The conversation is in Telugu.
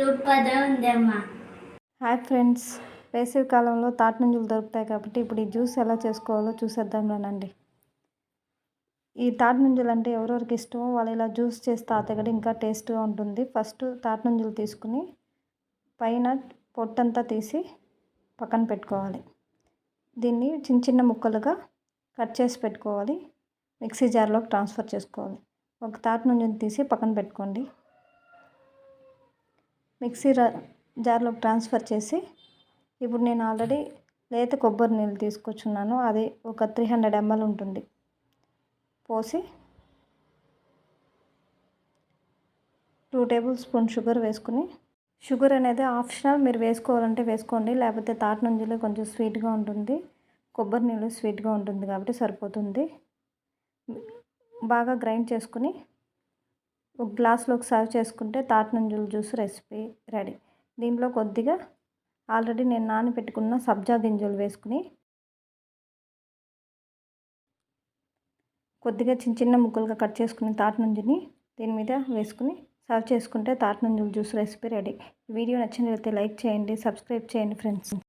ఉందమ్మా. హాయ్ ఫ్రెండ్స్ వేసవి కాలంలో తాటినుంజులు దొరుకుతాయి కాబట్టి ఇప్పుడు ఈ జ్యూస్ ఎలా చేసుకోవాలో చూసేద్దాం రండి ఈ తాటినుంజలు అంటే ఎవరెవరికి ఇష్టమో వాళ్ళు ఇలా జ్యూస్ చేసి తాతగడి ఇంకా టేస్ట్గా ఉంటుంది. ఫస్ట్ తాటినుంజలు తీసుకుని పైన పొట్టంతా తీసి పక్కన పెట్టుకోవాలి. దీన్ని చిన్న చిన్న ముక్కలుగా కట్ చేసి పెట్టుకోవాలి. మిక్సీ జార్లోకి ట్రాన్స్ఫర్ చేసుకోవాలి. ఒక తాటి నుంచి తీసి పక్కన పెట్టుకోండి. మిక్సీ జార్లోకి ట్రాన్స్ఫర్ చేసి ఇప్పుడు నేను ఆల్రెడీ లేత కొబ్బరి నీళ్ళు తీసుకొచ్చున్నాను. అది ఒక త్రీ హండ్రెడ్ ఎంఎల్ ఉంటుంది. పోసి టూ టేబుల్ స్పూన్ షుగర్ వేసుకుని షుగర్ అనేది ఆప్షనల్. మీరు వేసుకోవాలంటే వేసుకోండి. లేకపోతే తాటి నుంచిలో కొంచెం స్వీట్గా ఉంటుంది. కొబ్బరి నీళ్ళు స్వీట్గా ఉంటుంది కాబట్టి సరిపోతుంది. బాగా గ్రైండ్ చేసుకుని ఒక గ్లాస్లోకి సర్వ్ చేసుకుంటే తాటి నుంజుల జ్యూస్ రెసిపీ రెడీ. దీంట్లో కొద్దిగా ఆల్రెడీ నేను నానబెట్టుకున్న సబ్జా గింజలు వేసుకుని కొద్దిగా చిన్న చిన్న ముక్కలుగా కట్ చేసుకుని తాటి నుంజిని దీని మీద వేసుకుని సర్వ్ చేసుకుంటే తాటి నుంజుల జ్యూస్ రెసిపీ రెడీ. వీడియో నచ్చినట్లయితే లైక్ చేయండి సబ్స్క్రైబ్ చేయండి ఫ్రెండ్స్.